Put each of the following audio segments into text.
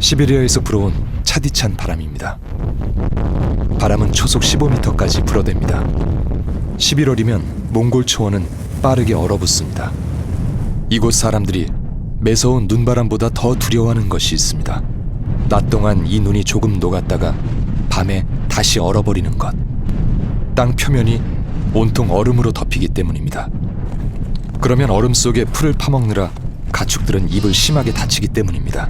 시베리아에서 불어온 차디찬 바람입니다. 바람은 초속 15m까지 불어댑니다. 11월이면 몽골 초원은 빠르게 얼어붙습니다. 이곳 사람들이 매서운 눈바람보다 더 두려워하는 것이 있습니다. 낮 동안 이 눈이 조금 녹았다가 밤에 다시 얼어버리는 것. 땅 표면이 온통 얼음으로 덮이기 때문입니다. 그러면 얼음 속에 풀을 파먹느라 가축들은 입을 심하게 다치기 때문입니다.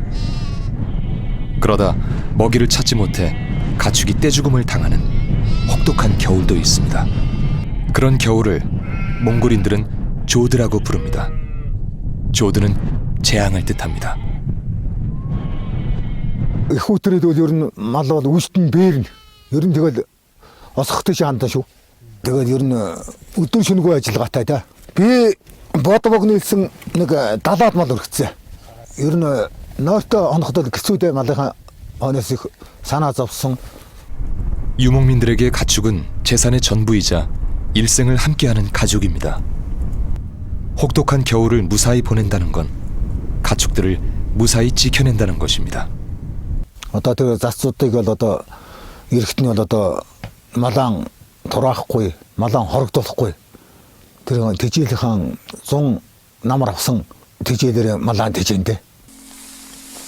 그러다 먹이를 찾지 못해 가축이 떼죽음을 당하는 혹독한 겨울도 있습니다. 그런 겨울을 몽골인들은 조드라고 부릅니다. 조드는 재앙을 뜻합니다. Их өдрөд бол ер нь мал бол үүсдэн бээрнэ. Ер нь тэгэл осохтой шаандаа шүү. Тэгээд ер нь өдөр шөнөгүй ажиллагаатай да. Би бодбог нийлсэн нэг 70-аад мал өргөцсөн. Ер нь нойртой хонохдол гисүүдээ малынхаа оноос их санаа зовсон. 유목민들에게 가축은 재산의 전부이자 일생을 함께하는 가족입니다. 혹독한 겨울을 무사히 보낸다는 건 가축들을 무사히 지켜낸다는 것입니다. Одоо тэр зарцуудыг бол одоо эрэхтний бол одоо малаан тураахгүй, малаан хорогдуулахгүй. Тэр тэжээлхэн 100 намар авсан тэжээлэр малаан тэжээнтэй.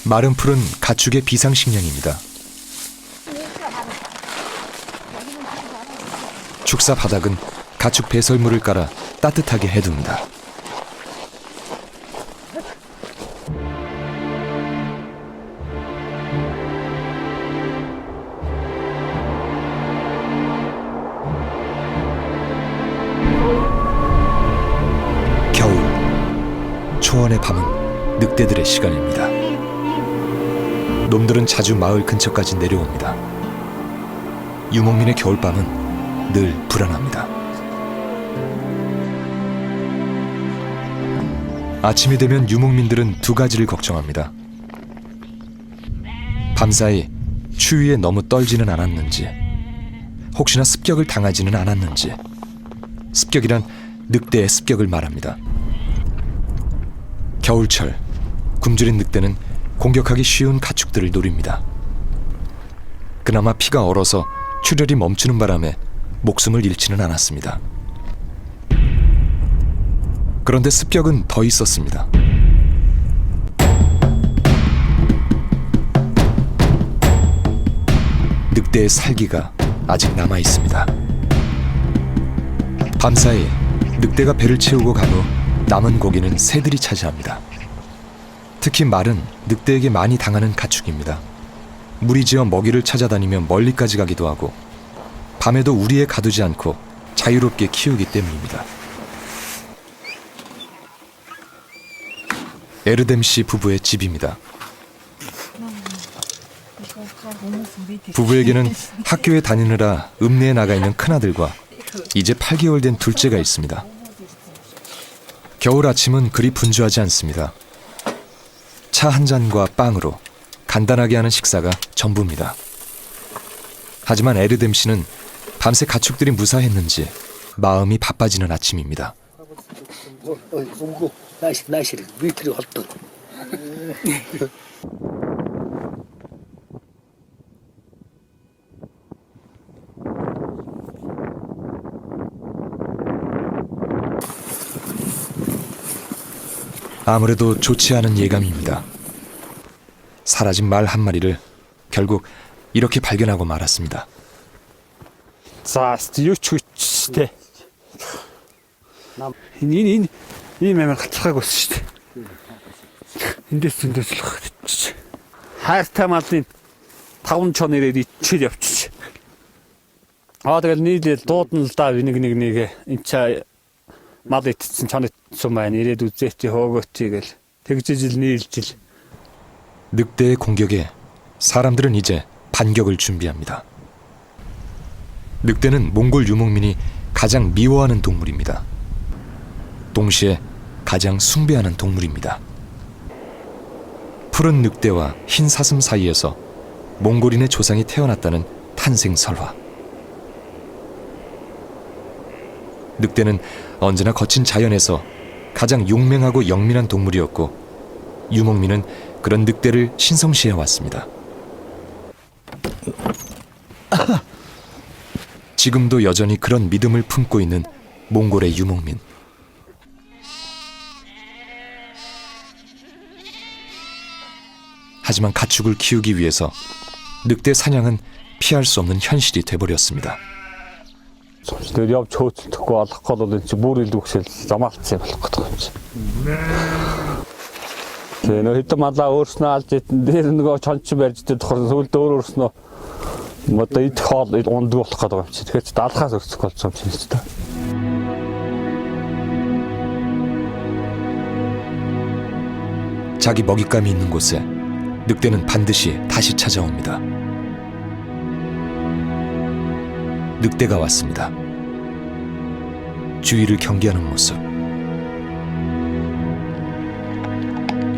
마른 풀은 가축의 비상식량입니다. 축사 바닥은 가축 배설물을 깔아 따뜻하게 해둡니다. 겨울 초원의 밤은 늑대들의 시간입니다. 놈들은 자주 마을 근처까지 내려옵니다. 유목민의 겨울밤은 늘 불안합니다. 아침이 되면 유목민들은 두 가지를 걱정합니다. 밤사이 추위에 너무 떨지는 않았는지, 혹시나 습격을 당하지는 않았는지, 습격이란 늑대의 습격을 말합니다. 겨울철 굶주린 늑대는 공격하기 쉬운 가축들을 노립니다. 그나마 피가 얼어서 출혈이 멈추는 바람에 목숨을 잃지는 않았습니다. 그런데 습격은 더 있었습니다. 늑대의 살기가 아직 남아 있습니다. 밤사이 늑대가 배를 채우고 간 후 남은 고기는 새들이 차지합니다. 특히 말은 늑대에게 많이 당하는 가축입니다. 무리지어 먹이를 찾아다니며 멀리까지 가기도 하고 밤에도 우리에 가두지 않고 자유롭게 키우기 때문입니다. 에르뎀 씨 부부의 집입니다. 부부에게는 학교에 다니느라 읍내에 나가 있는 큰아들과 이제 8개월 된 둘째가 있습니다. 겨울 아침은 그리 분주하지 않습니다. 차 한 잔과 빵으로 간단하게 하는 식사가 전부입니다. 하지만 에르뎀 씨는 밤새 가축들이 무사했는지 마음이 바빠지는 아침입니다. 웅고 나시 나시를 밑으로 헛돈 아무래도 좋지 않은 예감입니다. 사라진 말 한 마리를 결국 이렇게 발견하고 말았습니다. За юу ч хүчтэй. Энэ энэ энэ ийм амар галцхайг өссөн шүү дээ. Эндээс зөндөөс л хатчих. Хайртай малын таван чон ирээд ичээд явчих. Аа тэгэл нийлээл дуудана л да нэг нэг нэг энэ ча мал итсэн чон итсэн байна. Ирээд үзээч хөөгөөч гэл тэгжижил нийлжил. 늑대의 공격에 사람들은 이제 반격을 준비합니다. 늑대는 몽골 유목민이 가장 미워하는 동물입니다. 동시에 가장 숭배하는 동물입니다. 푸른 늑대와 흰 사슴 사이에서 몽골인의 조상이 태어났다는 탄생 설화. 늑대는 언제나 거친 자연에서 가장 용맹하고 영민한 동물이었고 유목민은 그런 늑대를 신성시해 왔습니다. 지금도 여전히 그런 믿음을 품고 있는 몽골의 유목민. 하지만 가축을 키우기 위해서 늑대 사냥은 피할 수 없는 현실이 돼버렸습니다. Тэр явж хөөцөлдөхгүй болох гол бол энэ чи бүр илүү хөшөл замаарцсан болох гэдэг юм чи. Тэгээ нөө хэдэн малаа өөрснөө алж итэн дээр нөгөө чонч барьж тэр тохор сүлд өөр өөрснөө одоо идэх хоол ундаг болох гэдэг юм чи. Тэгэхээр чи даалхаас өсөх болсон юм чи л та. 자기 먹잇감이 있는 곳에 늑대는 반드시 다시 찾아옵니다. 늑대가 왔습니다. 주위를 경계하는 모습.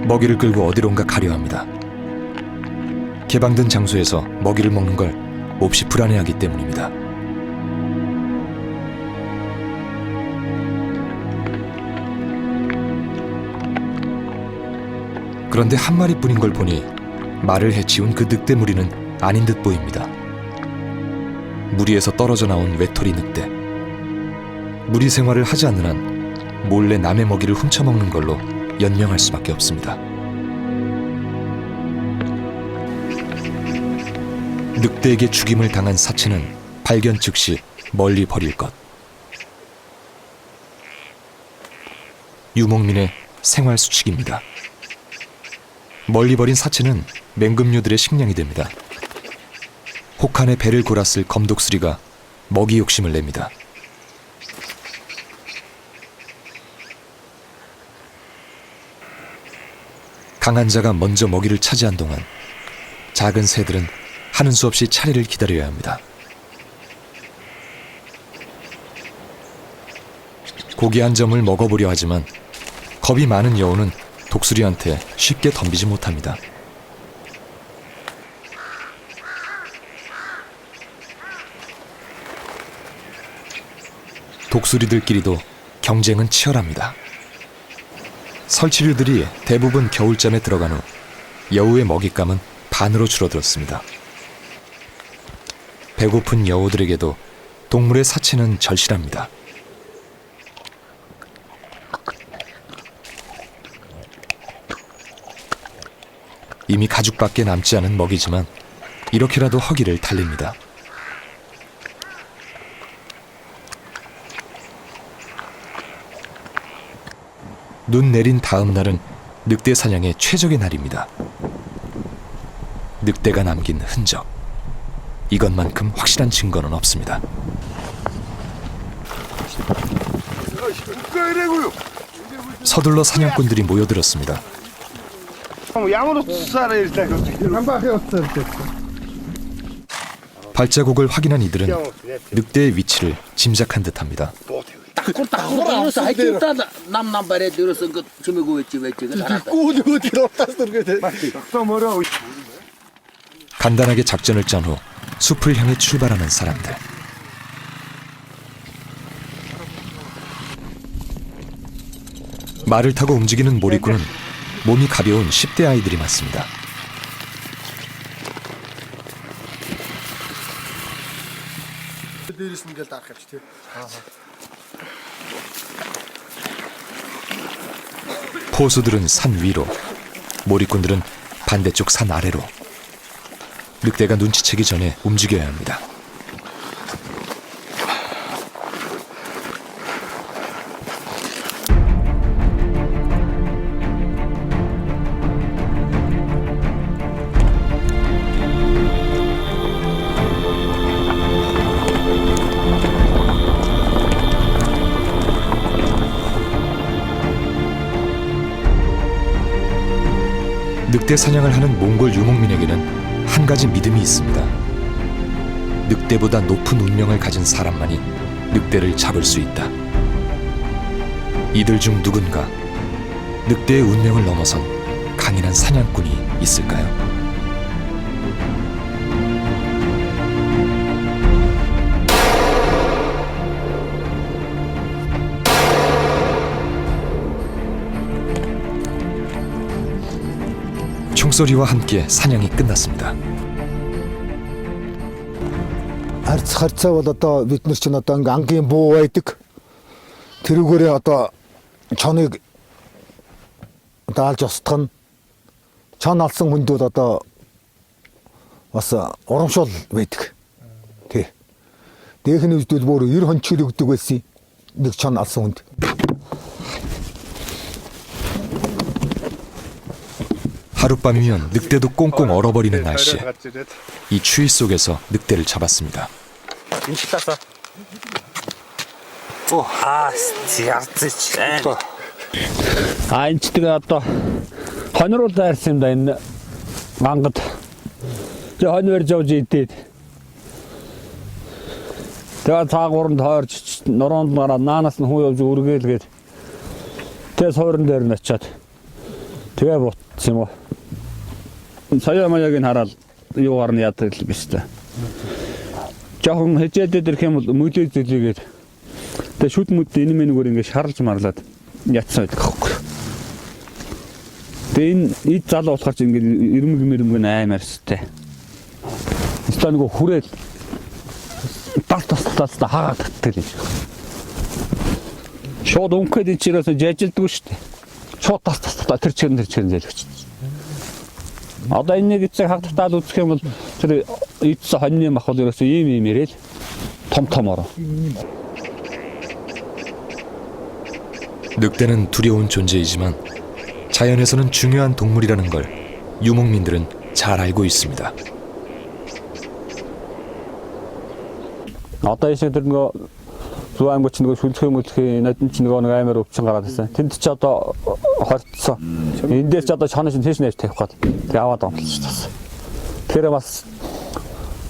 먹이를 끌고 어디론가 가려 합니다. 개방된 장소에서 먹이를 먹는 걸 몹시 불안해하기 때문입니다. 그런데 한 마리뿐인 걸 보니 말을 해치운 그 늑대 무리는 아닌 듯 보입니다. 무리에서 떨어져 나온 외톨이 늑대. 무리 생활을 하지 않는 한 몰래 남의 먹이를 훔쳐 먹는 걸로 연명할 수밖에 없습니다. 늑대에게 죽임을 당한 사체는 발견 즉시 멀리 버릴 것. 유목민의 생활 수칙입니다. 멀리 버린 사체는 맹금류들의 식량이 됩니다. 혹한의 배를 골았을 검독수리가 먹이 욕심을 냅니다. 강한 자가 먼저 먹이를 차지한 동안 작은 새들은 하는 수 없이 차례를 기다려야 합니다. 고기 한 점을 먹어보려 하지만 겁이 많은 여우는 독수리한테 쉽게 덤비지 못합니다. 독수리들끼리도 경쟁은 치열합니다. 설치류들이 대부분 겨울잠에 들어간 후 여우의 먹잇감은 반으로 줄어들었습니다. 배고픈 여우들에게도 동물의 사체는 절실합니다. 이미 가죽밖에 남지 않은 먹이지만 이렇게라도 허기를 달립니다. 눈 내린 다음 날은 늑대 사냥의 최적의 날입니다. 늑대가 남긴 흔적. 이것만큼 확실한 증거는 없습니다. 서둘러 사냥꾼들이 모여들었습니다. 발자국을 확인한 이들은 늑대의 위치를 짐작한 듯합니다. Kursa hakitta nam nam bare diyorsun ki kimi kuvvetçi vetçi ki 간단하게 작전을 짠 후 숲을 향해 출발하는 사람들. 말을 타고 움직이는 몰입꾼은 몸이 가벼운 10대 아이들이 많습니다. 포수들은 산 위로, 몰입꾼들은 반대쪽 산 아래로. 늑대가 눈치채기 전에 움직여야 합니다. 늑대 사냥을 하는 몽골 유목민에게는 한 가지 믿음이 있습니다. 늑대보다 높은 운명을 가진 사람만이 늑대를 잡을 수 있다. 이들 중 누군가 늑대의 운명을 넘어선 강인한 사냥꾼이 있을까요? 종소리와 함께 사냥이 끝났습니다. Харц харцаа бол одоо бид нар чинь одоо ингээ ангийн буу байдаг. Тэрүүгээрээ одоо чоныг даалж устгах нь чон алсан хүнд бол одоо бас урамшуул байдаг. Тий. Дээхний үедэл бүр 90 хончил өгдөг байсан. Нэг чон алсан хүнд. 하룻밤이면 늑대도 꽁꽁 얼어버리는 날씨. 이 추위 속에서 늑대를 잡았습니다. 음식 땄어. 오, 아, 스티아트치. 아인치트가 또 헌으로 따했습니다. 있는 망긋. 저 헌을 저지 있듯. 제가 자고름 더얼 노란 나라 나나스 후여주 우르게 이렇게 대 소른 데를 냈죠. Тэгээ бутсан юм уу. Сая маяг нь хараад юугаар нь яадаг л биш та. жоохон хажээдээд ирэх юм бол мөлөө зөлийгээд тэгээ шүд мүд энэ мэнүүгээр ингээд шарлж марлаад ятсан байдаг аахгүй. Тэгээ энэ ид залуу болохоор чи ингээд ирмэг мэрмэг аймаар сте. Стан нөгөө хүрээл тас тас тас хаагаад татдаг юм. Шууд өнгөд энэ чирээс жажилдгүй шүү дээ. Шууд тас тас тас тэр чигэн тэр чигэн зэлгч. Одоо энэ нэг эцэг хагдтаад үзэх юм бол тэр ийдсэн хоньны мах бол ерөөсөө ийм ийм ирээл том томоор. 늑대는 두려운 존재이지만 자연에서는 중요한 동물이라는 걸 유목민들은 잘 알고 있습니다. Одоо энэ тэр нөгөө зүү аймаг чинь нөгөө шүлцэх мөлхийн надад чинь нөгөө нэг аймаар өвчин гараад ирсэн. Тэнд чи одоо хорцсон. Энд дээр ч одоо чанаа чинь тийш нэж тавих гээд тэг аваад тас. Тэгэхээр бас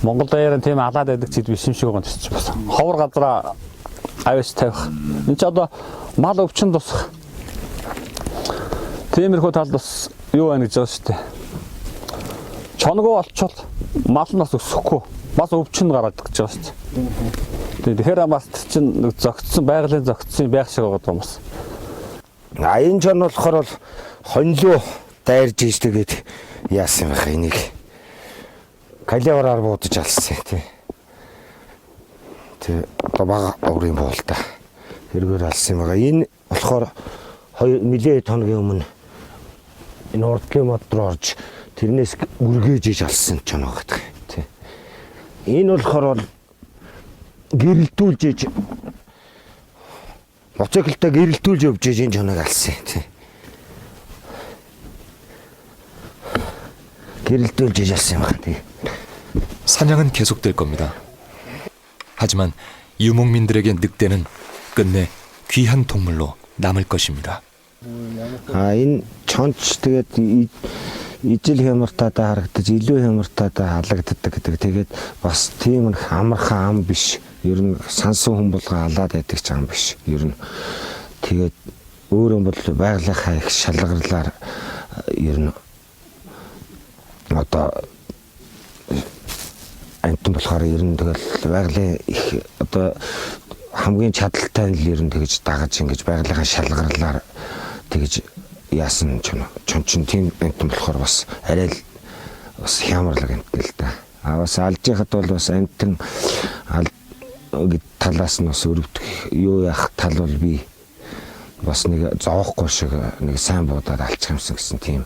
Монгол даяар нь тийм алаад байдаг чид биш юм шиг байгаа юм чи бас. Ховор газараа авьяас тавих. Энд чи одоо мал өвчин тусах. Тиймэрхүү талд бас юу байна гэж байгаа шүү дээ. Чонгоо олчвол мал нь бас өсөхгүй. Бас өвчин гараад гэж байгаа шүү дээ. Тэгэхээр тэр чинь зөгцсөн байгалийн зөгцсөн байх шиг байгаа юм бас. Аян ч нь болохоор бол хонлоо дайрж ийж тэгээд яасан байх энийг калиавраар буудаж алсан тий. Тэ одоо бага оврын боол та. Тэргээр алсан байгаа. Энэ болохоор хоёр нилээ хоногийн өмнө энэ урдлын мод руу орж тэрнээс үргээж иж алсан ч юм байгаа тий. Энэ болохоор бол гэрэлтүүлж иж Моцоклтой гэрэлтүүлж явж иж энэ чоног алсан тий. гэрэлтүүлж иж алсан юм байна тий. 사냥은 계속될 겁니다. 하지만 유목민들에게 늑대는 끝내 귀한 동물로 남을 것입니다. А энэ чонч тэгээд и- ижил хямртаадаа харагдаж илүү хямртаадаа халагддаг гэдэг. Тэгээд бас тийм их амархан ам биш. Ер нь сансан хүн булгаа алаад байдаг ч ам биш. Ер нь тэгээд өөрөө бол байгалийнхаа их шалгарлаар ер нь одоо антон болохоор ер нь тэгэл байгалийн их одоо хамгийн чадaltaй нь л ер нь тэгж дагаж ингэж байгалийнхаа шалгарлаар тэгж яасан ч юм чон чин тийм антон болохоор бас арай л бас хямрлаг амтна л да. А бас алж яхад бол бас амтэн ал гэд талаас нь бас өрөвдөх юу яах тал бол би бас нэг зовоохгүй шиг нэг сайн буудаад алчих юмсан гэсэн тийм